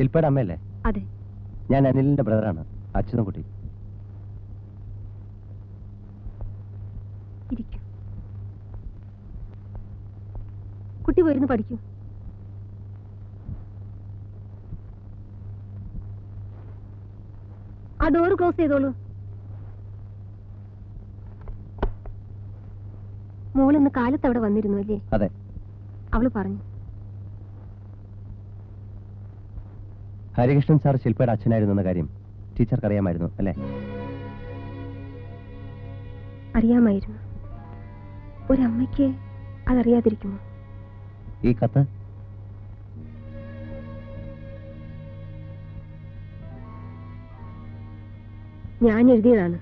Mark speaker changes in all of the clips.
Speaker 1: ശില്പയുടെ അമ്മയല്ലേ
Speaker 2: അതെ.
Speaker 1: ഞാൻ അനിലിന്റെ ബ്രദറാണ് അച്യുതൻകുട്ടി.
Speaker 2: കുട്ടി കുട്ടി വരുന്നു പഠിക്കൂ. ആ ഡോർ ക്ലോസ് ചെയ്തോളൂ. മോളിന്ന് കാലത്ത് അവിടെ വന്നിരുന്നു അല്ലേ?
Speaker 1: അതെ.
Speaker 2: അവൾ പറഞ്ഞു.
Speaker 1: ഹരികൃഷ്ണൻ സാർ ശില്പയുടെ അച്ഛനായിരുന്നു എന്ന കാര്യം ടീച്ചർക്ക് അറിയാമായിരുന്നു അല്ലേ?
Speaker 2: അറിയാമായിരുന്നു. ഒരമ്മയ്ക്ക് അതറിയാതിരിക്കുമോ?
Speaker 1: ഈ കത്ത്?
Speaker 2: ഞാൻ എഴുതിയതാണ്.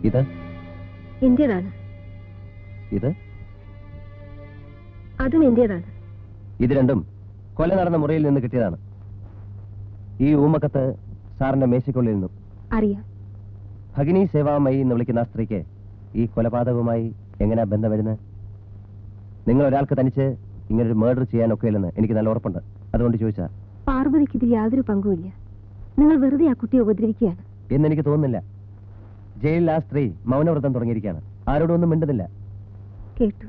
Speaker 1: ഇത്?
Speaker 2: എന്റേതാണ്.
Speaker 1: ഇത്?
Speaker 2: അതും എന്റേതാണ്.
Speaker 1: ഇത് രണ്ടും കൊല നടന്ന മുറിയിൽ നിന്ന് കിട്ടിയതാണ്. ഈ ഊമക്കത്ത് സാറിന്റെ മേശയ്ക്കുള്ളിൽ നിന്നും.
Speaker 2: അറിയാം.
Speaker 1: ഭഗിനി സേവാമയി എന്ന് വിളിക്കുന്ന സ്ത്രീക്ക് ഈ കൊലപാതകവുമായി എങ്ങനെയാ ബന്ധം വരുന്നത്? നിങ്ങൾ ഒരാൾക്ക് തനിച്ച് ഇങ്ങനെ ഒരു മേർഡർ ചെയ്യാനൊക്കെയില്ലെന്ന് എനിക്ക് നല്ല ഉറപ്പുണ്ട്. അതുകൊണ്ട് ചോദിച്ചാ.
Speaker 2: പാർവതിക്ക് ഇതിൽ യാതൊരു പങ്കുമില്ല. നിങ്ങൾ വെറുതെ ആ കുട്ടിയെ ഉപദ്രവിക്കുകയാണ്.
Speaker 1: എന്ന് എനിക്ക് തോന്നുന്നില്ല. ജയിലിൽ ആ സ്ത്രീ മൗനവ്രതം തുടങ്ങിയിരിക്കുകയാണ്. ആരോടും ഒന്നും മിണ്ടുന്നില്ല.
Speaker 2: കേട്ടു.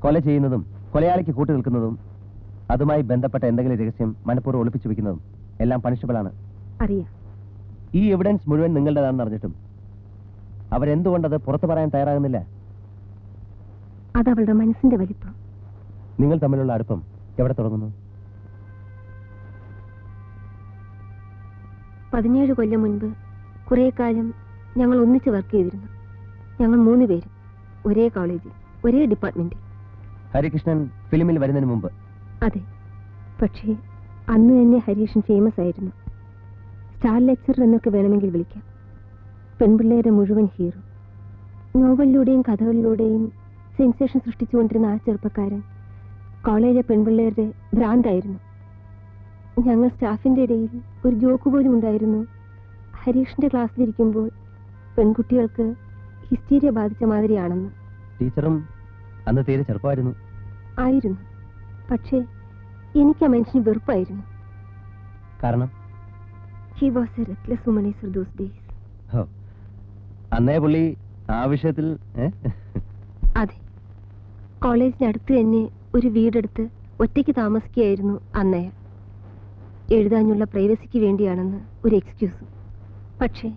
Speaker 1: കൊല ചെയ്യുന്നതും കൊലയാളിക്ക് കൂട്ടു നിൽക്കുന്നതും അതുമായി ബന്ധപ്പെട്ട എന്തെങ്കിലും രഹസ്യം മനഃപൂർവം ഒളിപ്പിച്ചു വെക്കുന്നതും എല്ലാം പണിഷബിളാണ്
Speaker 2: അറിയാം.
Speaker 1: ഈ എവിഡൻസ് മുഴുവൻ നിങ്ങളുടേതാണെന്ന് അറിഞ്ഞിട്ടും അവരെന്തുകൊണ്ടത് പുറത്തു പറയാൻ തയ്യാറാകുന്നില്ല?
Speaker 2: അത് അവളുടെ മനസ്സിന്റെ വലിപ്പം.
Speaker 1: നിങ്ങൾ തമ്മിലുള്ള അടുപ്പം എവിടെ തുടങ്ങുന്നു?
Speaker 2: പതിനേഴ് കൊല്ലം മുൻപ് കുറേ കാലം ഞങ്ങൾ ഒന്നിച്ച് വർക്ക് ചെയ്തിരുന്നു. ഞങ്ങൾ മൂന്ന് പേരും ഒരേ കോളേജിൽ ഒരേ ഡിപ്പാർട്ട്മെന്റിൽ
Speaker 1: ഹരികൃഷ്ണൻ ഫിലിമിൽ വരുന്നതിന് മുമ്പ്.
Speaker 2: അതെ. പക്ഷേ അന്ന് തന്നെ ഹരീഷൻ ഫേമസ് ആയിരുന്നു. സ്റ്റാർ ലെക്ചറർ എന്നൊക്കെ വേണമെങ്കിൽ വിളിക്കാം. പെൺപിള്ളേരെ മുഴുവൻ ഹീറോ നോവലിലൂടെയും കഥകളിലൂടെയും സെൻസേഷൻ സൃഷ്ടിച്ചുകൊണ്ടിരുന്ന ആ ചെറുപ്പക്കാരൻ കോളേജിലെ പെൺപിള്ളേരുടെ ഭ്രാന്തായിരുന്നു. ഞങ്ങൾ സ്റ്റാഫിന്റെ ഇടയിൽ ഒരു ജോക്ക് പോലും ഉണ്ടായിരുന്നു. ഹരീഷിന്റെ ക്ലാസ്സിലിരിക്കുമ്പോൾ പെൺകുട്ടികൾക്ക് ഹിസ്റ്റീരിയ ബാധിച്ച മാതിരിയാണെന്ന്.
Speaker 1: ടീച്ചറും അന്ന് തീരെ ചെറുപ്പമായിരുന്നു.
Speaker 2: ആയിരുന്നു. പക്ഷേ എനിക്ക് ആ മനുഷ്യന് വെറുപ്പായിരുന്നു.
Speaker 1: കാരണം?
Speaker 2: He was a reckless womaniser those days
Speaker 1: ഹോ, അന്നേ പുള്ളി ആ വിഷയത്തിൽ
Speaker 2: അതെ. കോളേജിനടുത്ത് തന്നെ ഒരു വീടെടുത്ത് ഒറ്റയ്ക്ക് താമസിക്കുകയായിരുന്നു അന്നയ എഴുതാനുള്ള പ്രൈവസിക്ക് വേണ്ടിയാണെന്ന് ഒരു എക്സ്ക്യൂസും പക്ഷേ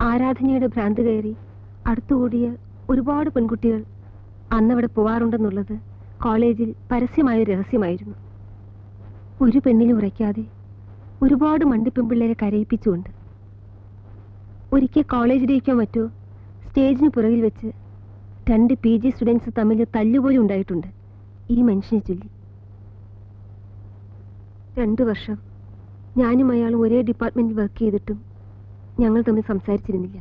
Speaker 2: ആരാധനയുടെ ഭ്രാന്ത് കയറി അടുത്തുകൂടിയ ഒരുപാട് പെൺകുട്ടികൾ അന്നവിടെ പോവാറുണ്ടെന്നുള്ളത് കോളേജിൽ പരസ്യമായ രഹസ്യമായിരുന്നു. ഒരു പെണ്ണിലും ഉറയ്ക്കാതെ ഒരുപാട് മണ്ടിപ്പെൺപിള്ളേരെ കരയിപ്പിച്ചുകൊണ്ട്. ഒരിക്കൽ കോളേജ് ഡേക്കോ മറ്റോ സ്റ്റേജിന് പുറകിൽ വെച്ച് രണ്ട് പി ജി സ്റ്റുഡൻസ് തമ്മിൽ തല്ലുപോലും ഉണ്ടായിട്ടുണ്ട് ഈ മനുഷ്യനെ ചൊല്ലി. രണ്ടു വർഷം ഞാനും അയാളും ഒരേ ഡിപ്പാർട്ട്മെന്റിൽ വർക്ക് ചെയ്തിട്ടും ഞങ്ങൾ തമ്മിൽ സംസാരിച്ചിരുന്നില്ല.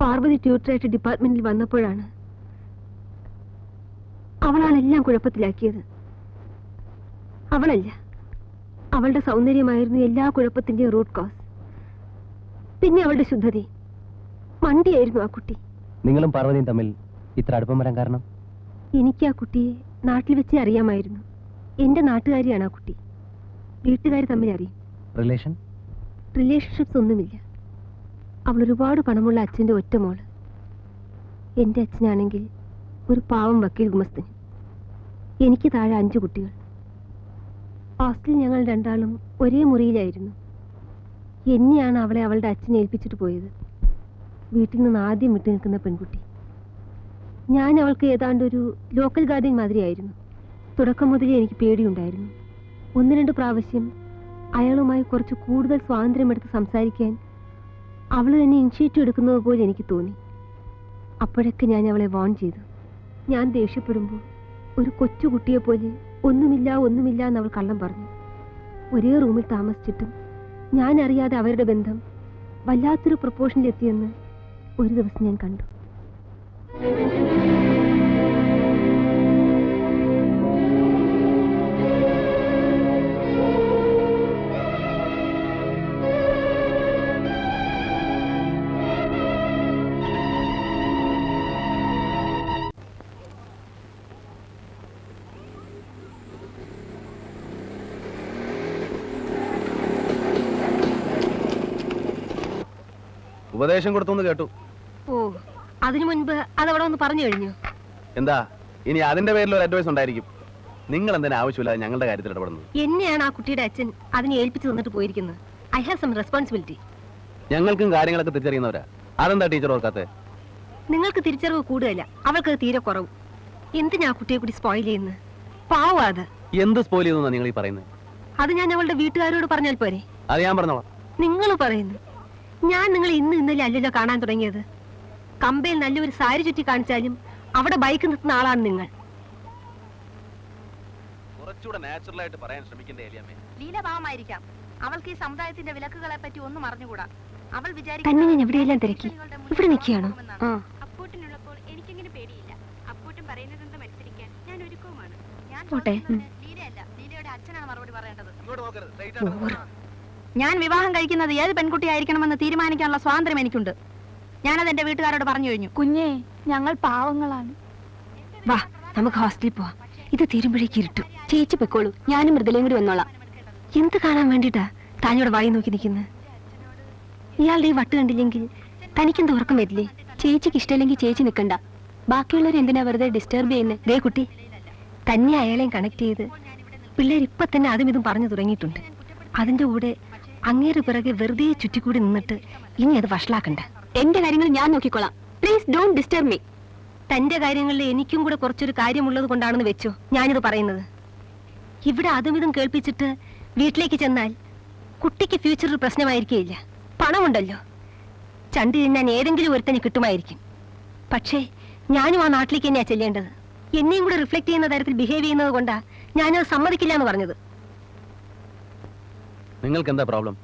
Speaker 2: പാർവതി ട്യൂട്ടറായിട്ട് ഡിപ്പാർട്ട്മെന്റിൽ വന്നപ്പോഴാണ് അവളാണ് എല്ലാം കുഴപ്പത്തിലാക്കിയത്. അവളല്ല. അവളുടെ സൗന്ദര്യമായിരുന്നു എല്ലാ കുഴപ്പത്തിന്റെയും റൂട്ട് കോസ് പിന്നെ അവളുടെ ശുദ്ധതി. മണ്ടിയായിരുന്നു ആ കുട്ടി.
Speaker 1: നിങ്ങളും പാർവതിയും തമ്മിൽ ഇത്ര അടുപ്പം വരാൻ കാരണം?
Speaker 2: എനിക്ക് ആ കുട്ടിയെ നാട്ടിൽ വെച്ച് അറിയാമായിരുന്നു. എന്റെ നാട്ടുകാരിയാണ് ആ കുട്ടി. വീട്ടുകാർ തമ്മിൽ അറിയും.
Speaker 1: റിലേഷൻ
Speaker 2: റിലേഷൻഷിപ്സ് ഒന്നുമില്ല. അവൾ ഒരുപാട് പണമുള്ള അച്ഛന്റെ ഒറ്റ മോൾ. എന്റെ അച്ഛനാണെങ്കിൽ ഒരു പാവം വക്കീൽ ഗുമസ്തൻ എനിക്ക് താഴെ അഞ്ചു കുട്ടികൾ. ഹോസ്റ്റലിൽ ഞങ്ങൾ രണ്ടാളും ഒരേ മുറിയിലായിരുന്നു. എന്നെയാണ് അവളെ അവളുടെ അച്ഛനെ ഏൽപ്പിച്ചിട്ട് പോയത്. വീട്ടിൽ നിന്ന് ആദ്യം വിട്ടു നിൽക്കുന്ന പെൺകുട്ടി. ഞാൻ അവൾക്ക് ഏതാണ്ട് ഒരു ലോക്കൽ ഗാർഡിയൻ മാതിരിയായിരുന്നു. തുടക്കം മുതലേ എനിക്ക് പേടിയുണ്ടായിരുന്നു. ഒന്ന് രണ്ട് പ്രാവശ്യം അയാളുമായി കുറച്ച് കൂടുതൽ സ്വാതന്ത്ര്യമെടുത്ത് സംസാരിക്കാൻ അവൾ തന്നെ ഇനിഷ്യേറ്റീവ് എടുക്കുന്നത് പോലെ എനിക്ക് തോന്നി. അപ്പോഴൊക്കെ ഞാൻ അവളെ വോൺ ചെയ്തു. ഞാൻ ദേഷ്യപ്പെടുമ്പോൾ ഒരു കൊച്ചു കുട്ടിയെ പോലെ ഒന്നുമില്ല ഒന്നുമില്ല എന്ന് അവൾ കള്ളം പറഞ്ഞു. ഒരേ റൂമിൽ താമസിച്ചിട്ടും ഞാൻ അറിയാതെ അവരുടെ ബന്ധം വല്ലാത്തൊരു പ്രപ്പോഷനിലെത്തിയെന്ന് ഒരു ദിവസം ഞാൻ കണ്ടു.
Speaker 3: ഉപദേശം കൊടുത്തു കേട്ടു.
Speaker 2: ഓ അതിനു മുൻപ് അതവിടെ ഒന്ന് പറഞ്ഞു കഴിഞ്ഞു.
Speaker 3: എന്താ ഇനി അതിന്റെ പേരിൽ ഒരു അഡ്വൈസ് ഉണ്ടായിരിക്കും. നിങ്ങൾ എന്തിനാ ആവശ്യമില്ല ഞങ്ങളുടെ കാര്യത്തിൽ ഇടപെടുന്നത്?
Speaker 2: എന്നെയാണ് ആ കുട്ടിയുടെ അച്ഛൻ അതിനെ ഏൽപ്പിച്ചു തന്നിട്ട് പോയിരിക്കുന്നത്. ഐ ഹാവ് സം റെസ്പോൺസിബിലിറ്റി
Speaker 3: ഞങ്ങൾക്കും കാര്യങ്ങളൊക്കെ തിരിച്ചറിയുന്നവരാ. അതെന്താ ടീച്ചർ ഓർക്കാത്തെ?
Speaker 2: നിങ്ങൾക്ക് തിരിച്ചറിവ് കൂടുതല. അവൾക്ക് തീരെ കുറവ്. എന്തിനാ ആ കുട്ടിയെ കൂടി സ്പോയിൽ ചെയ്യുന്നത്? പാവാ അത്.
Speaker 3: എന്ത് സ്പോയിൽ ചെയ്യുന്നു നിങ്ങൾ ഈ പറയുന്നത്?
Speaker 2: അത് ഞാൻ അവളുടെ വീട്ടുകാരോട് പറഞ്ഞാൽ പോരെ?
Speaker 3: അത് ഞാൻ പറഞ്ഞോളാം.
Speaker 2: നിങ്ങൾ പറയുന്നു. ഞാൻ നിങ്ങൾ ഇന്ന് ഇന്നലെ അല്ലല്ലോ കാണാൻ തുടങ്ങിയത്. കമ്പയിൽ നല്ലൊരു സാരി ചുറ്റി കാണിച്ചാലും അവിടെ ബൈക്ക് നിർത്തുന്ന ആളാണ് നിങ്ങൾ.
Speaker 3: കുറച്ചുകൂടെ നാച്ചുറൽ ആയിട്ട് പറയാൻ ശ്രമിക്കണ്ടേ എലിയമ്മേ?
Speaker 4: ലീലഭാവമായിരിക്കാം. അവൾക്ക് ഈ സമുദായത്തിന്റെ വിലക്കുകളെ പറ്റി ഒന്നും അറിഞ്ഞുകൂടാ. അവൾ
Speaker 2: തന്നെ ഞാൻ എവിടെയെല്ലാം തിരക്കി? ഇവിടെ നിൽക്കുകയാണോ? ആ.
Speaker 4: അപ്പൂട്ടിനുള്ളപ്പോൾ എനിക്കെങ്ങനെ പേടിയില്ല. അപ്പൂട്ടൻ പറയുന്നതെന്ത് മത്സരിക്കാൻ ഞാൻ ഒരുക്കവുമാണ്. ഞാൻ
Speaker 2: പോട്ടെ, ഉം.
Speaker 4: ചോദിക്കുന്നതിന് ലീലയല്ല. ലീലയുടെ അച്ഛനാണ് മറുപടി പറയേണ്ടത്.
Speaker 2: ഓവർ.
Speaker 4: ഞാൻ വിവാഹം കഴിക്കുന്നത് ഏത് പെൺകുട്ടിയായിരിക്കണമെന്ന് തീരുമാനിക്കാനുള്ള സ്വാതന്ത്ര്യം എനിക്കുണ്ട്. ഞാനത് എന്റെ വീട്ടുകാരോട് പറഞ്ഞു കഴിഞ്ഞു.
Speaker 5: കുഞ്ഞേ ഞങ്ങൾ പാവങ്ങളാണ്.
Speaker 2: വാ നമുക്ക് ഹോസ്റ്റലിൽ പോവാം. ഇത് തീരുമ്പോഴേക്ക് ഇരുട്ടു. ചേച്ചി പൊയ്ക്കോളൂ. ഞാനും മൃദലയും കൂടി വന്നോളാം. എന്ത് കാണാൻ വേണ്ടിട്ടാ താനോട് വായി നോക്കി നിൽക്കുന്നത് ഇയാളുടെ ഈ വട്ട് കണ്ടില്ലെങ്കിൽ തനിക്കെന്ത് ഉറക്കം വരില്ലേ? ചേച്ചിക്ക് ഇഷ്ടമില്ലെങ്കിൽ ചേച്ചി നിൽക്കണ്ട. ബാക്കിയുള്ളവർ എന്തിനാ വെറുതെ ഡിസ്റ്റർബ് ചെയ്യുന്നത് ദേ കുട്ടി തന്നെ അയാളെയും കണക്ട് ചെയ്ത് പിള്ളേർ ഇപ്പം തന്നെ അതും ഇതും പറഞ്ഞു തുടങ്ങിയിട്ടുണ്ട്. അതിന്റെ കൂടെ അങ്ങേര് പിറകെ വെറുതെ ചുറ്റിക്കൂടി നിന്നിട്ട് ഇനി അത് വഷളാക്കണ്ട. എന്റെ കാര്യങ്ങൾ ഞാൻ നോക്കിക്കോളാം. പ്ലീസ് ഡോണ്ട് ഡിസ്റ്റർബ് മീ തന്റെ കാര്യങ്ങളിൽ എനിക്കും കൂടെ കുറച്ചൊരു കാര്യമുള്ളത് കൊണ്ടാണെന്ന് വെച്ചു ഞാനിത് പറയുന്നത്. ഇവിടെ അതും ഇതും കേൾപ്പിച്ചിട്ട് വീട്ടിലേക്ക് ചെന്നാൽ കുട്ടിക്ക് ഫ്യൂച്ചറിൽ പ്രശ്നമായിരിക്കില്ല പണമുണ്ടല്ലോ. ചണ്ടി തിന്നാൻ ഏതെങ്കിലും ഒരുത്തന് കിട്ടുമായിരിക്കും. പക്ഷേ ഞാനും ആ നാട്ടിലേക്ക് തന്നെയാ ചെല്ലേണ്ടത്. എന്നെയും കൂടെ റിഫ്ലക്ട് ചെയ്യുന്ന തരത്തിൽ ബിഹേവ് ചെയ്യുന്നത് കൊണ്ടാ ഞാനത് സമ്മതിക്കില്ല എന്ന് പറഞ്ഞത്.
Speaker 3: നിങ്ങൾക്ക് എന്താ പ്രോബ്ലം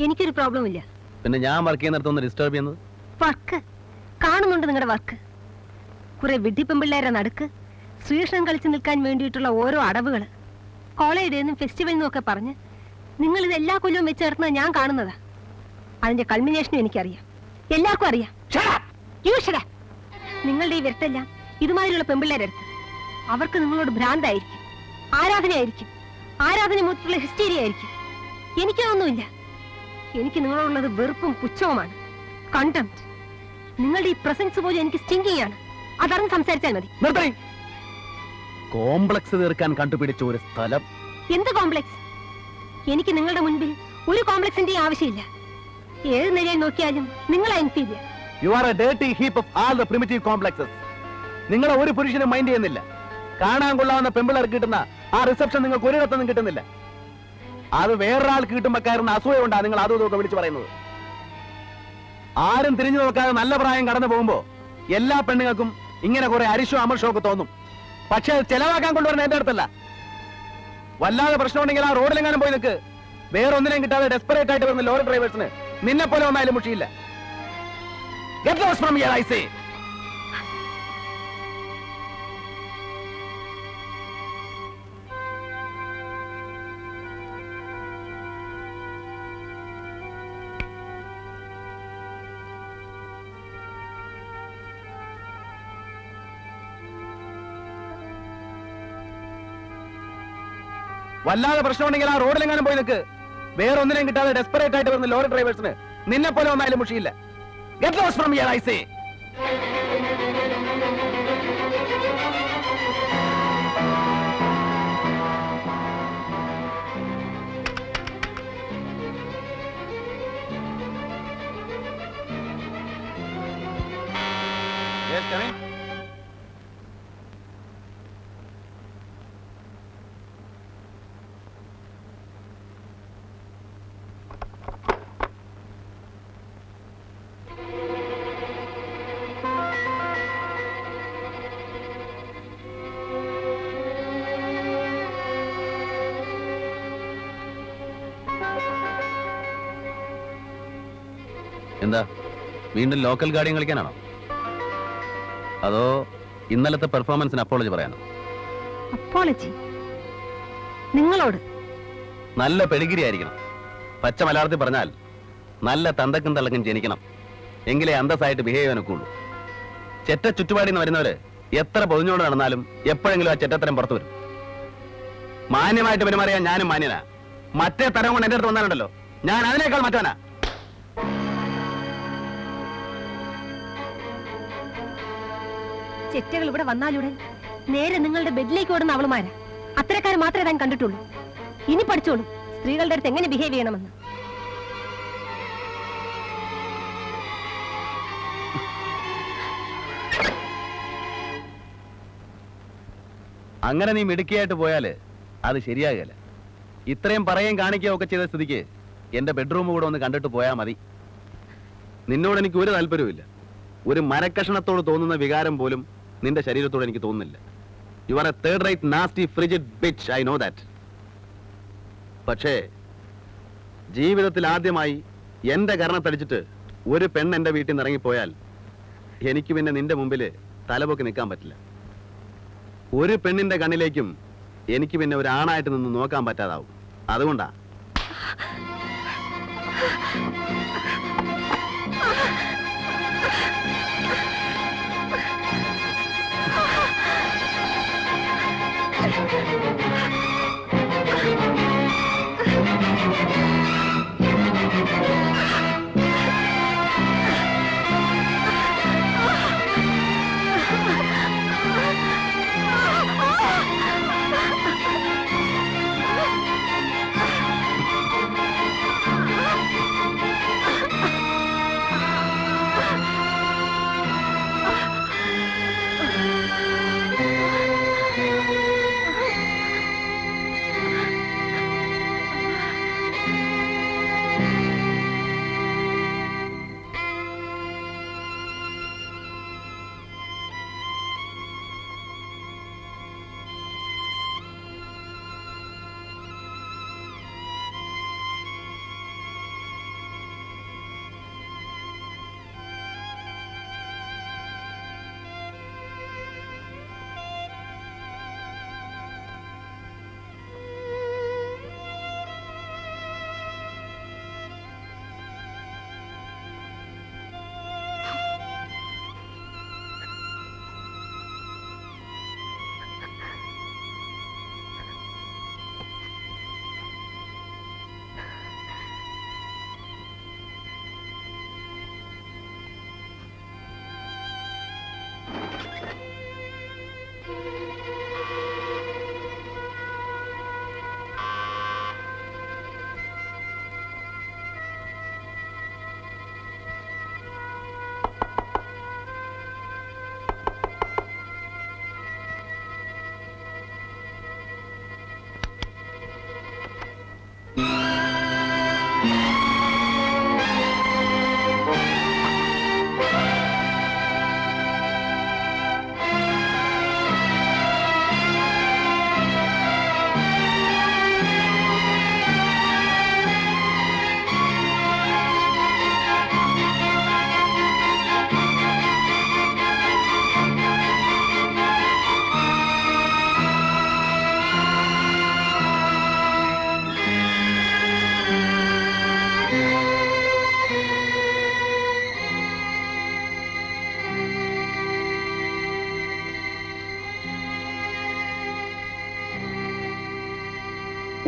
Speaker 2: എനിക്കൊരു പ്രോബ്ലം ഇല്ല.
Speaker 3: പിന്നെ ഞാൻ വർക്ക് ചെയ്യുന്നിടത്തൊന്ന് ഡിസ്റ്റർബ് ചെയ്യുന്നത്?
Speaker 2: വർക്ക് കാണുന്നുണ്ട് നിങ്ങളുടെ വർക്ക് കുറെ വിഡ്ഢിപ്പെമ്പിള്ളേരെ നടുക്ക് ശ്രീകൃഷ്ണൻ കളിച്ചു നിൽക്കാൻ വേണ്ടിയിട്ടുള്ള ഓരോ അടവുകൾ കോളേജിൽ നിന്നും ഫെസ്റ്റിവലിൽ നിന്നും ഒക്കെ പറഞ്ഞ് നിങ്ങൾ ഇത് എല്ലാ കൊല്ലവും വെച്ച് നടത്തുന്നത് ഞാൻ കാണുന്നതാ. അതിന്റെ കൾമിനേഷനും എനിക്കറിയാം. എല്ലാവർക്കും അറിയാം. നിങ്ങളുടെ ഈ വിരട്ടെല്ലാം ഇതുമാതിരിയുള്ള പെമ്പിള്ളേരെടുത്ത് അവർക്ക് നിങ്ങളോട് ഭ്രാന്തായിരിക്കും. ആരാധനയായിരിക്കും. ആരാധന മൂത്തിലുള്ള ഹിസ്റ്റീരിയ ആയിരിക്കും. എനിക്കൊന്നുമില്ല എനിക്ക് നിങ്ങളുള്ളത് വെറുപ്പും പുച്ഛവുമാണ്. കണ്ടംപ്റ്റ് നിങ്ങളുടെ ഈ പ്രസൻസ് പോലും എനിക്ക് സ്റ്റിങ്കിങ് ആണ് അതറിഞ്ഞ് സംസാരിച്ചാൽ മതി.
Speaker 3: നിർത്തേ കോംപ്ലക്സ് തീർക്കാൻ കണ്ടുപിടിച്ച ഒരു സ്ഥലം.
Speaker 2: എന്ത് കോംപ്ലക്സ് എനിക്ക് നിങ്ങളുടെ മുൻപിൽ ഒരു കോംപ്ലക്സിന്റെ ആവശ്യമില്ല. ഏത് നിലയിൽ നോക്കിയാലും നിങ്ങൾ inferior
Speaker 3: you are a dirty heap of all the primitive complexes നിങ്ങളെ ഒരു പുരുഷനും മൈൻഡ് ചെയ്യുന്നില്ല. കാണാൻ കൊള്ളാവുന്ന പെമ്പിളർ കിട്ടുന്ന ആ റിസപ്ഷൻ നിങ്ങൾക്ക് ഒരിടത്തൊന്നും കിട്ടുന്നില്ല. അത് വേറൊരാൾക്ക് കിട്ടുമ്പോ കയറുന്ന അസൂയ കൊണ്ടാ നിങ്ങൾ അതും ഇതൊക്കെ വിളിച്ചു പറയുന്നത്. ആരും തിരിഞ്ഞു നോക്കാതെ നല്ല പ്രായം കടന്നു പോകുമ്പോ എല്ലാ പെണ്ണുങ്ങൾക്കും ഇങ്ങനെ കുറെ അരിശോ അമർഷോ ഒക്കെ തോന്നും. പക്ഷെ അത് ചെലവാക്കാൻ കൊണ്ടുവരുന്ന എന്റെ അടുത്തല്ല. വല്ലാതെ പ്രശ്നമുണ്ടെങ്കിൽ ആ റോഡിലെങ്ങാനും പോയി നിൽക്ക് വേറൊന്നിനെയും കിട്ടാതെ ഡെസ്പറേറ്റ് ആയിട്ട് വരുന്ന ലോറി ഡ്രൈവേഴ്സിന് നിന്നെ പോലെ ഒന്നായാലും മുഷിയില്ല. Get lost from here, I വല്ലാതെ പ്രശ്നമുണ്ടെങ്കിൽ ആ റോഡിലെങ്ങാനും പോയി നിൽക്ക് വേറെ ഒന്നിനും കിട്ടാതെ ഡെസ്പെറേറ്റ് ആയിട്ട് വരുന്ന ലോറി ഡ്രൈവേഴ്സിന് നിന്നെ പോലെ ഒന്നായാലും മുഷിയില്ല Get lost from here, I say. എന്താ? വീണ്ടും ലോക്കൽ ഗാഡിയും കളിക്കാനാണോ? അതോ ഇന്നലത്തെ പെർഫോമൻസിന് അപ്പോളജി പറയാനോ?
Speaker 2: അപ്പോളജി നിങ്ങളോട്?
Speaker 3: നല്ല പെടിഗിരി ആയിരിക്കണം. പച്ച മലയാളത്തിൽ പറഞ്ഞാൽ നല്ല തന്തക്കും തള്ളക്കും ജനിക്കണം. എങ്കിലേ അന്തസ്സായിട്ട് ബിഹേവ് ചെയ്യാനൊക്കെ ഉള്ളൂ ചെറ്റ ചുറ്റുപാടിൽ നിന്ന് വരുന്നവര് എത്ര പൊതിഞ്ഞോട് നടന്നാലും എപ്പോഴെങ്കിലും ആ ചെറ്റത്തരം പുറത്തു വരും. മാന്യമായിട്ട് പെരുമാറിയാൽ ഞാനും മാന്യനാ. മറ്റേ തരം കൊണ്ട് എന്റെ അടുത്ത് വന്നാലുണ്ടല്ലോ. ഞാൻ അതിനേക്കാൾ മറ്റവനാ.
Speaker 2: ചെറ്റകൾ ഇവിടെ വന്നാലുടൻ നേരെ നിങ്ങളുടെ ബെഡിലേക്ക് ഓടുന്ന അവളുമാരാ. അത്തരക്കാരെ മാത്രമേ താൻ കണ്ടിട്ടുള്ളൂ. ഇനി പഠിച്ചോളൂ. സ്ത്രീകളുടെ അടുത്ത് എങ്ങനെ ബിഹേവ് ചെയ്യണമെന്ന്.
Speaker 3: അങ്ങനെ നീ മിടുക്കിയായിട്ട് പോയാൽ അത് ശരിയാകില്ല ഇത്രയും പറയുകയും കാണിക്കുകയോ ഒക്കെ ചെയ്ത സ്ഥിതിക്ക് എന്റെ ബെഡ്റൂം കൂടെ ഒന്ന് കണ്ടിട്ട് പോയാൽ മതി. നിന്നോട് എനിക്ക് ഒരു താല്പര്യവുമില്ല. ഒരു മരക്കഷണത്തോട് തോന്നുന്ന വികാരം പോലും നിന്റെ ശരീരത്തോട് എനിക്ക് തോന്നുന്നില്ല. You are a third rate nasty frigid bitch I know that പക്ഷേ ജീവിതത്തിൽ ആദ്യമായി എന്റെ കരണത്തടിച്ചിട്ട് ഒരു പെണ്ണ് എന്റെ വീട്ടിൽ നിന്ന് ഇറങ്ങിപ്പോയാൽ എനിക്ക് പിന്നെ നിന്റെ മുമ്പിൽ തലപൊക്കി നിൽക്കാൻ പറ്റില്ല. ഒരു പെണ്ണിന്റെ കണ്ണിലേക്കും എനിക്ക് പിന്നെ ഒരു ആണായിട്ട് നിന്ന് നോക്കാൻ പറ്റാതാവും. അതുകൊണ്ടാ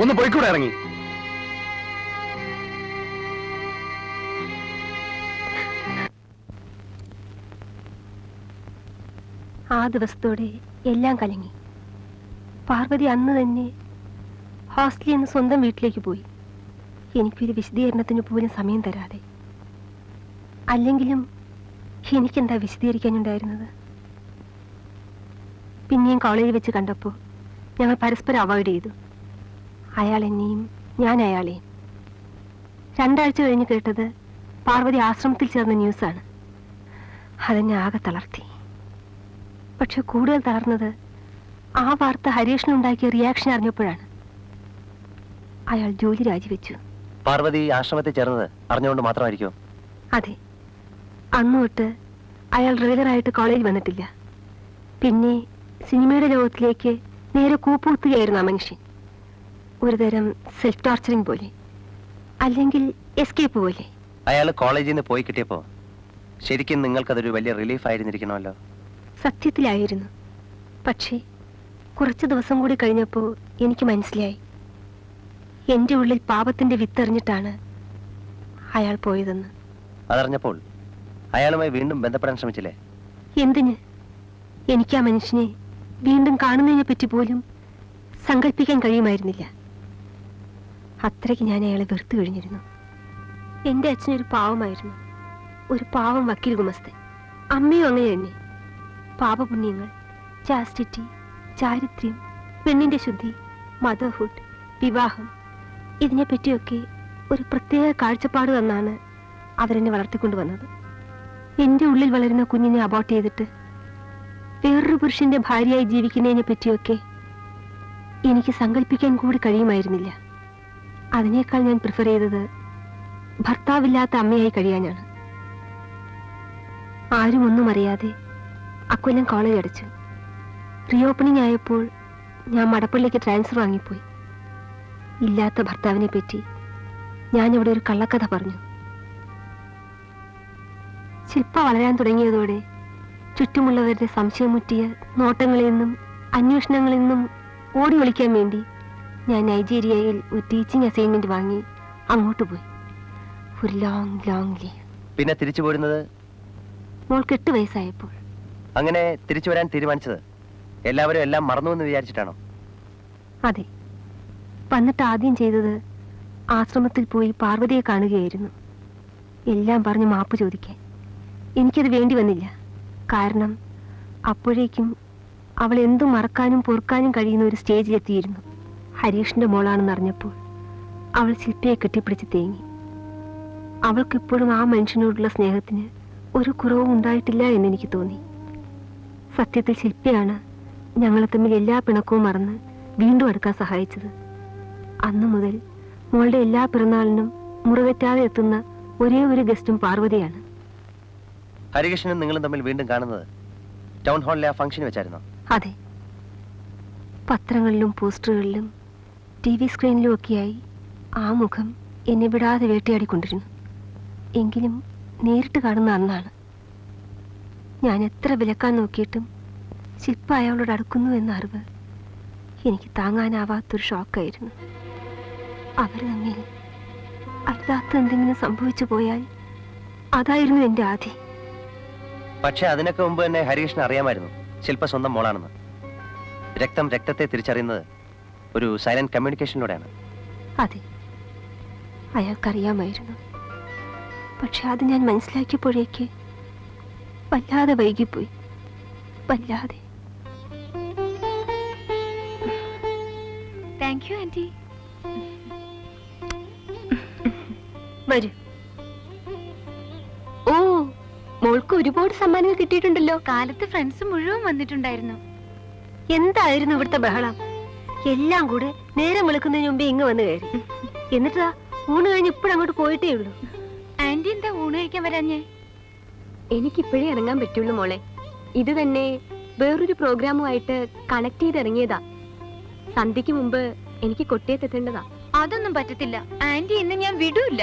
Speaker 3: ഒന്ന് പോയിക്കൂടെ ഇറങ്ങി.
Speaker 2: ആ ദിവസത്തോടെ എല്ലാം കലങ്ങി. പാർവതി അന്ന് തന്നെ ഹോസ്റ്റലിൽ നിന്ന് സ്വന്തം വീട്ടിലേക്ക് പോയി. എനിക്കൊരു വിശദീകരണത്തിന് പോലും സമയം തരാതെ. അല്ലെങ്കിലും എനിക്കെന്താ വിശദീകരിക്കാനുണ്ടായിരുന്നത്? പിന്നെയും കോളേജിൽ വെച്ച് കണ്ടപ്പോൾ ഞങ്ങൾ പരസ്പരം അവോയ്ഡ് ചെയ്തു. അയാൾ എന്നെയും ഞാൻ അയാളെയും രണ്ടാഴ്ച കഴിഞ്ഞ് കേട്ടത് പാർവതി ആശ്രമത്തിൽ ചേർന്ന ന്യൂസാണ്. അതെന്നെ ആകെ തളർത്തി. പക്ഷെ കൂടുതൽ തളർന്നത് ആ വാർത്ത ഹരീഷിനുണ്ടാക്കിയ റിയാക്ഷൻ അറിഞ്ഞപ്പോഴാണ്. അയാൾ ജോലി രാജിവെച്ചു.
Speaker 1: പാർവതി ആശ്രമത്തിൽ ചേർന്നത് അറിഞ്ഞുകൊണ്ട് മാത്രമായിരിക്കും?
Speaker 2: അതെ. അന്ന് തൊട്ട് അയാൾ റെഗുലറായിട്ട് കോളേജിൽ വന്നിട്ടില്ല. പിന്നെ സിനിമയുടെ ലോകത്തിലേക്ക് നേരെ കൂപ്പുകുത്തുകയായിരുന്നു ആ മനുഷ്യൻ. ഒരുതരം സെൽഫ് ടോർച്ചറിങ് പോലെ. അല്ലെങ്കിൽ എസ്കേപ്പ് പോലെ.
Speaker 1: അയാൾ കോളേജിൽ നിന്ന് പോയി കിട്ടിയപ്പോ ശരിക്കും നിങ്ങൾക്കതൊരു വലിയ റിലീഫ് ആയിരുന്നിരിക്കണമല്ലോ.
Speaker 2: സത്യത്തിലായിരുന്നു. പക്ഷേ കുറച്ച് ദിവസം കൂടി കഴിഞ്ഞപ്പോൾ എനിക്ക് മനസ്സിലായി. എന്റെ ഉള്ളിൽ പാപത്തിന്റെ വിത്തെറിഞ്ഞിട്ടാണ് അയാൾ പോയതെന്ന്.
Speaker 1: അതറിഞ്ഞപ്പോൾ അയാളുമായി വീണ്ടും ബന്ധപ്പെടാൻ ശ്രമിച്ചില്ലേ?
Speaker 2: എന്തിന്? എനിക്ക് ആ മനുഷ്യനെ വീണ്ടും കാണുന്നതിനെ പറ്റി പോലും സങ്കല്പിക്കാൻ കഴിയുമായിരുന്നില്ല. അത്രയ്ക്ക് ഞാൻ അയാളെ വെറുത്തു കഴിഞ്ഞിരുന്നു. എന്റെ അച്ഛനൊരു പാവമായിരുന്നു. ഒരു പാവം വക്കീൽ ഗുമസ്തൻ അമ്മയും അങ്ങനെ തന്നെ. പാപപുണ്യങ്ങൾ ചാസ്റ്റിറ്റി ചാരിത്ര്യം പെണ്ണിന്റെ ശുദ്ധി മദർഹുഡ് വിവാഹം ഇതിനെപ്പറ്റിയൊക്കെ ഒരു പ്രത്യേക കാഴ്ചപ്പാട് തന്നാണ് അവരെന്നെ വളർത്തിക്കൊണ്ടുവന്നത് എന്റെ ഉള്ളിൽ വളരുന്ന കുഞ്ഞിനെ അബോട്ട് ചെയ്തിട്ട് വേറൊരു പുരുഷന്റെ ഭാര്യയായി ജീവിക്കുന്നതിനെ പറ്റിയൊക്കെ എനിക്ക് സങ്കല്പിക്കാൻ കൂടി കഴിയുമായിരുന്നില്ല. അതിനേക്കാൾ ഞാൻ പ്രിഫർ ചെയ്തത് ഭർത്താവില്ലാത്ത അമ്മയായി കഴിയാനാണ്. ആരും ഒന്നും അറിയാതെ അക്കൊല്ലം കോളേജ് അടച്ചു. റീഓപ്പണിംഗ് ആയപ്പോൾ ഞാൻ മടപ്പള്ളിക്ക് ട്രാൻസ്ഫർ വാങ്ങിപ്പോയി. ഇല്ലാത്ത ഭർത്താവിനെ പറ്റി ഞാൻ ഇവിടെ ഒരു കള്ളക്കഥ പറഞ്ഞു. ശില്പ വളരാൻ തുടങ്ങിയതോടെ ചുറ്റുമുള്ളവരുടെ സംശയമുറ്റിയ നോട്ടങ്ങളിൽ നിന്നും അന്വേഷണങ്ങളിൽ നിന്നും ഓടി ഒളിക്കാൻ വേണ്ടി ഞാൻ നൈജീരിയയിൽ ഒരു ടീച്ചിങ് അസൈൻമെന്റ് വാങ്ങി. അങ്ങോട്ട് പോയി. ഒരു ലോങ് ലോങ് ലീവ്
Speaker 1: പിന്നെ തിരിച്ചു പോരുന്നത്?
Speaker 2: മോൾക്ക് എട്ട് വയസ്സായപ്പോൾ.
Speaker 1: അങ്ങനെ തിരിച്ചു വരാൻ തീരുമാനിച്ചത്. എല്ലാവരും എല്ലാം മറന്നു എന്ന് വിചാരിച്ചിട്ടാണോ?
Speaker 2: അതെ. വന്നിട്ട് ആദ്യം ചെയ്തത് ആശ്രമത്തിൽ പോയി പാർവതിയെ കാണുകയായിരുന്നു. എല്ലാം പറഞ്ഞ് മാപ്പ് ചോദിക്കാൻ. എനിക്കത് വേണ്ടി വന്നില്ല. കാരണം അപ്പോഴേക്കും അവൾ എന്തും മറക്കാനും പൊറുക്കാനും കഴിയുന്ന ഒരു സ്റ്റേജിലെത്തിയിരുന്നു ഹരീഷിന്റെ മോളാണെന്ന് അറിഞ്ഞപ്പോൾ അവൾ ശില്പയെ കെട്ടിപ്പിടിച്ച് തേങ്ങി. അവൾക്കിപ്പോഴും ആ മനുഷ്യനോടുള്ള സ്നേഹത്തിന് ഒരു കുറവും ഉണ്ടായിട്ടില്ല എന്നെനിക്ക് തോന്നി. സത്യത്തിൽ ശില്പിയാണ് ഞങ്ങളെ തമ്മിൽ എല്ലാ പിണക്കവും മറന്ന് വീണ്ടും അടുക്കാൻ സഹായിച്ചത്. അന്നു മുതൽ മോളുടെ എല്ലാ പിറന്നാളിനും മുറിവെറ്റാതെ എത്തുന്ന ഒരേ ഒരു ഗസ്റ്റും പാർവതിയാണ്.
Speaker 1: ഹരികൃഷ്ണനും നിങ്ങളും തമ്മിൽ വീണ്ടും കാണുന്നത് ടൗൺ ഹാളിലെ ആ ഫംഗ്ഷൻ വെച്ചായിരുന്നു?
Speaker 2: അതെ. പത്രങ്ങളിലും പോസ്റ്ററുകളിലും ടി വി സ്ക്രീനിലും ഒക്കെയായി ആ മുഖം എന്നെ വിടാതെ വേട്ടയാടിക്കൊണ്ടിരുന്നു. എങ്കിലും നേരിട്ട് കാണുന്ന അന്നാണ്. ഞാൻ എത്ര വിലക്കാൻ നോക്കിയിട്ടും ശില്പ അയാളോട് അടുക്കുന്നു എന്ന അറിവ് എനിക്ക് താങ്ങാനാവാത്തൊരു ഷോക്കായിരുന്നു. അവർ തമ്മിൽ അല്ലാത്ത എന്തെങ്കിലും സംഭവിച്ചു പോയാൽ അതായിരുന്നു എന്റെ ആധി.
Speaker 1: പക്ഷെ അതിനൊക്കെ മുമ്പ് തന്നെ ഹരികൃഷ്ണൻ അറിയാമായിരുന്നു. ശില്പ സ്വന്തം മോളാണെന്ന്. രക്തം രക്തത്തെ തിരിച്ചറിയുന്നത് ഒരു സൈലന്റ് കമ്മ്യൂണിക്കേഷനിലൂടെയാണ്
Speaker 2: അതെ. അയാൾക്കറിയാമായിരുന്നു. പക്ഷെ അത് ഞാൻ മനസ്സിലാക്കിയപ്പോഴേക്ക് വല്ലാതെ വൈകിപ്പോയി. വല്ലാതെ.
Speaker 5: താങ്ക് യു ആന്റി
Speaker 2: വരൂ. ഓ മോൾക്ക് ഒരുപാട് സമ്മാനങ്ങൾ കിട്ടിയിട്ടുണ്ടല്ലോ.
Speaker 5: കാലത്ത് ഫ്രണ്ട്സ് മുഴുവൻ വന്നിട്ടുണ്ടായിരുന്നു.
Speaker 2: എന്തായിരുന്നു ഇവിടുത്തെ ബഹളം? എല്ലാം കൂടെ നേരം വിളിക്കുന്നതിന് മുമ്പേ ഇങ്ങ് വന്ന് കയറി. എന്നിട്ടാ ഊണ് കഴിഞ്ഞ് ഇപ്പോഴങ്ങോട്ട് പോയിട്ടേ ഉള്ളൂ.
Speaker 5: ആന്റി എന്താ ഊണ് കഴിക്കാൻ വരാഞ്ഞേ?
Speaker 2: എനിക്കിപ്പോഴേ ഇറങ്ങാൻ പറ്റുള്ളൂ മോളെ. ഇത് തന്നെ വേറൊരു പ്രോഗ്രാമുമായിട്ട് കണക്ട് ചെയ്ത് ഇറങ്ങിയതാ സന്ധ്യക്ക് മുമ്പ് എനിക്ക് കൊട്ടിയത്തെത്തേണ്ടതാ
Speaker 5: അതൊന്നും പറ്റത്തില്ല. ആന്റി ഇന്ന് ഞാൻ വിടൂല്ല.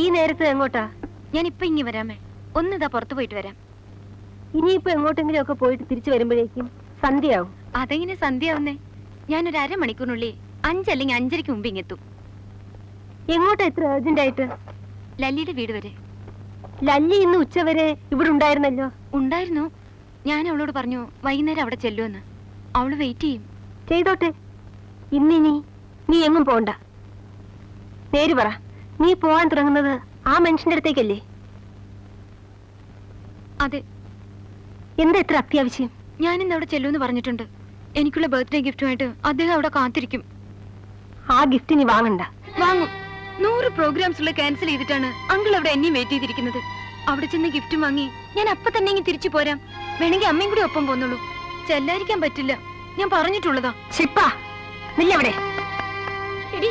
Speaker 2: ഈ നേരത്ത് എങ്ങോട്ടാ?
Speaker 5: ഞാൻ ഇപ്പൊ ഇങ്ങി വരാമേ ഒന്നിതാ പുറത്തു പോയിട്ട് വരാം.
Speaker 2: ഇനിയിപ്പോ എങ്ങോട്ടെങ്കിലും ഒക്കെ പോയിട്ട് തിരിച്ചു വരുമ്പോഴേക്കും സന്ധ്യയാവും.
Speaker 5: അതെങ്ങനെ സന്ധ്യയാവുന്നേ? ഞാനൊരു അരമണിക്കൂറിനുള്ളിൽ അഞ്ചല്ലെങ്കിൽ അഞ്ചരയ്ക്ക് മുമ്പ് ഇങ്ങെത്തും
Speaker 2: എങ്ങോട്ടാ എത്ര അർജന്റ് ആയിട്ട്
Speaker 5: ലല്ലിയുടെ വീട് വരെ.
Speaker 2: ലല്ലി ഇന്ന് ഉച്ചവരെ ഇവിടെ ഉണ്ടായിരുന്നല്ലോ.
Speaker 5: ഉണ്ടായിരുന്നു. ഞാൻ അവളോട് പറഞ്ഞു വൈകുന്നേരം അവിടെ ചെല്ലുമെന്ന് അവൾ വെയിറ്റ് ചെയ്യും.
Speaker 2: ചെയ്തോട്ടെ. ഇന്നിനി നീ എങ്ങും പോണ്ട. നേര് പറ. നീ പോവാൻ തുടങ്ങുന്നത് ആ മനുഷ്യന്റെ അടുത്തേക്കല്ലേ?
Speaker 5: അതെ.
Speaker 2: എന്താ ഇത്ര അത്യാവശ്യം?
Speaker 5: ഞാൻ ഇന്ന് അവിടെ ചെല്ലുമെന്ന് പറഞ്ഞിട്ടുണ്ട്. എനിക്കുള്ള ബർത്ത്ഡേ ഗിഫ്റ്റുമായിട്ട് അദ്ദേഹം അവിടെ കാത്തിരിക്കും.
Speaker 2: ആ ഗിഫ്റ്റ് നീ വാങ്ങണ്ട.
Speaker 5: വാങ്ങും. നൂറ് പ്രോഗ്രാംസുള്ള ക്യാൻസൽ ചെയ്തിട്ടാണ് അങ്കിൾ അവിടെ എന്നെയും വെയിറ്റ് ചെയ്തിരിക്കുന്നത്. അവിടെ ചെന്ന് ഗിഫ്റ്റും വാങ്ങി ഞാൻ അപ്പൊ തന്നെ തിരിച്ചു പോരാം. വേണമെങ്കിൽ അമ്മയും കൂടി ഒപ്പം പോന്നുള്ളൂ ചെല്ലാതിരിക്കാൻ പറ്റില്ല. ഞാൻ പറഞ്ഞിട്ടുള്ളതാ.
Speaker 2: നില്ലവിടെ.
Speaker 5: എടി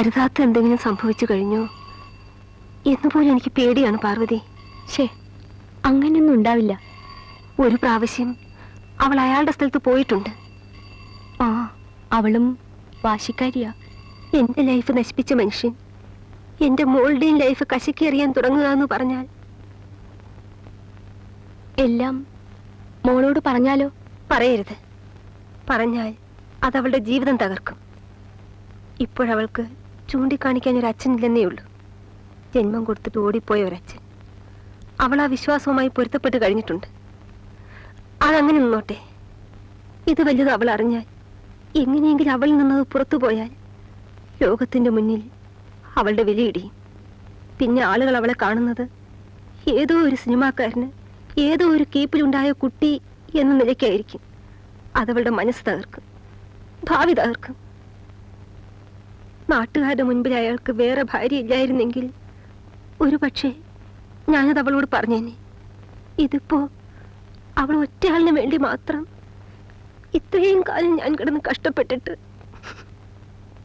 Speaker 2: അരുതാത്ത എന്തെങ്കിലും സംഭവിച്ചു കഴിഞ്ഞോ? എന്നുപോലെ എനിക്ക് പേടിയാണ് പാർവതി.
Speaker 5: ഷേ അങ്ങനെയൊന്നും ഉണ്ടാവില്ല.
Speaker 2: ഒരു പ്രാവശ്യം അവൾ അയാളുടെ സ്ഥലത്ത് പോയിട്ടുണ്ട്.
Speaker 5: ആ അവളും വാശിക്കാരിയാ.
Speaker 2: എന്റെ ലൈഫ് നശിപ്പിച്ച മനുഷ്യൻ. എന്റെ മോളുടെയും ലൈഫ് കശക്കിയെറിയാൻ തുടങ്ങുക എന്ന് പറഞ്ഞാൽ.
Speaker 5: എല്ലാം മോളോട് പറഞ്ഞാലോ?
Speaker 2: പറയരുത്. പറഞ്ഞാൽ അതവളുടെ ജീവിതം തകർക്കും. ഇപ്പോഴവൾക്ക് ചൂണ്ടിക്കാണിക്കാൻ ഒരു അച്ഛനില്ലെന്നേ ഉള്ളൂ ജന്മം കൊടുത്തിട്ട് ഓടിപ്പോയ ഒരച്ഛൻ. അവൾ ആ വിശ്വാസവുമായി പൊരുത്തപ്പെട്ട് കഴിഞ്ഞിട്ടുണ്ട്. അതങ്ങനെ നിന്നോട്ടെ. ഇത് വലുത് അവൾ അറിഞ്ഞാൽ എങ്ങനെയെങ്കിലും അവളിൽ നിന്നത് പുറത്തു പോയാൽ ലോകത്തിന്റെ മുന്നിൽ അവളുടെ വിലയിടിയും പിന്നെ ആളുകൾ അവളെ കാണുന്നത് ഏതോ ഒരു സിനിമാക്കാരന് ഏതോ ഒരു കീപ്പിലുണ്ടായ കുട്ടി എന്ന നിലയ്ക്കായിരിക്കും. അതവളുടെ മനസ്സ് തകർക്കും. ഭാവി തകർക്കും. നാട്ടുകാരുടെ മുൻപിൽ അയാൾക്ക് വേറെ ഭാര്യ ഇല്ലായിരുന്നെങ്കിൽ ഒരു പക്ഷേ ഞാനത് അവളോട് പറഞ്ഞേനെ. ഇതിപ്പോ അവൾ ഒറ്റയാളിന് വേണ്ടി മാത്രം ഇത്രയും കാലം ഞാൻ കിടന്ന് കഷ്ടപ്പെട്ടിട്ട്